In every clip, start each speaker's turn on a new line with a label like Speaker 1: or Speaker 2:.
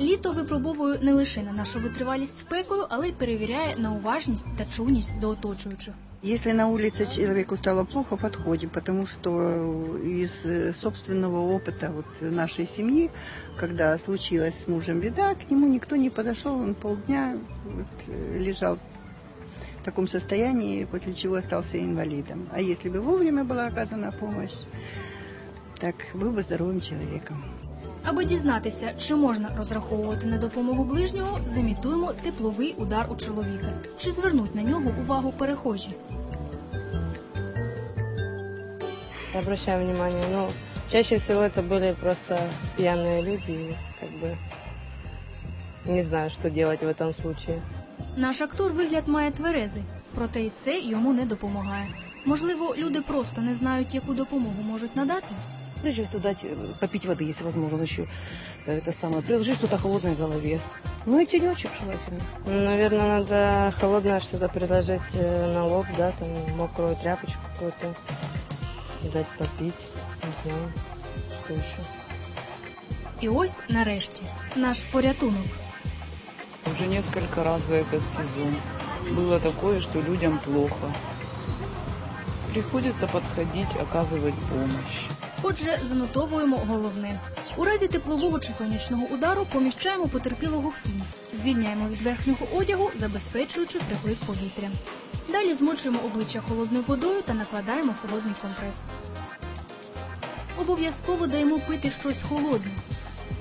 Speaker 1: Літо випробовує не лише на нашу витривалість спекою, але й перевіряє на уважність та чуйність до оточуючих.
Speaker 2: Если на улице человеку стало плохо, подходим, потому что из э, собственного опыта вот нашей семьи, когда случилась с мужем беда, к нему никто не подошел, он полдня вот, э, лежал в таком состоянии, после чего остался инвалидом. А если бы вовремя была оказана помощь, так был бы здоровым человеком.
Speaker 1: Аби дізнатися, чи можна розраховувати на допомогу ближнього, замітуємо тепловий удар у чоловіка. Чи звернуть на нього увагу перехожі?
Speaker 3: обращаем внимание. Ну, чаще всего это были просто пьяные люди, и как бы не знаю, что делать в этом случае.
Speaker 1: Наш актор вигляд має тверезий, проте і це йому не допомагає. Можливо, люди просто не знають, яку допомогу можуть надати.
Speaker 4: Прежде всего дать э, попить воды, если возможно, еще э, это самое. Приложить что-то холодное к голове. Ну и тенечек желательно.
Speaker 3: Ну, наверное, надо холодное что-то предложить э, на лоб, да, там мокрую тряпочку какую-то, дать попить, не знаю, что еще.
Speaker 1: І ось нарешті наш порятунок.
Speaker 5: Уже несколько раз за этот сезон было такое, что людям плохо. Приходится подходить, оказывать помощь.
Speaker 1: Отже, занотовуємо головне. У разі теплового чи сонячного удару поміщаємо потерпілого в тінь, звільняємо від верхнього одягу, забезпечуючи приплив повітря. Далі змочуємо обличчя холодною водою та накладаємо холодний компрес. Обов'язково даємо пити щось холодне.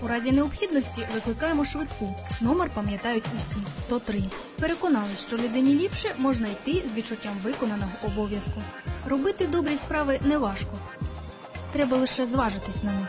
Speaker 1: У разі необхідності викликаємо швидку. Номер пам'ятають усі 103. Переконались, що людині ліпше можна йти з відчуттям виконаного обов'язку. Робити добрі справи не важко. Треба лише зважитись на них.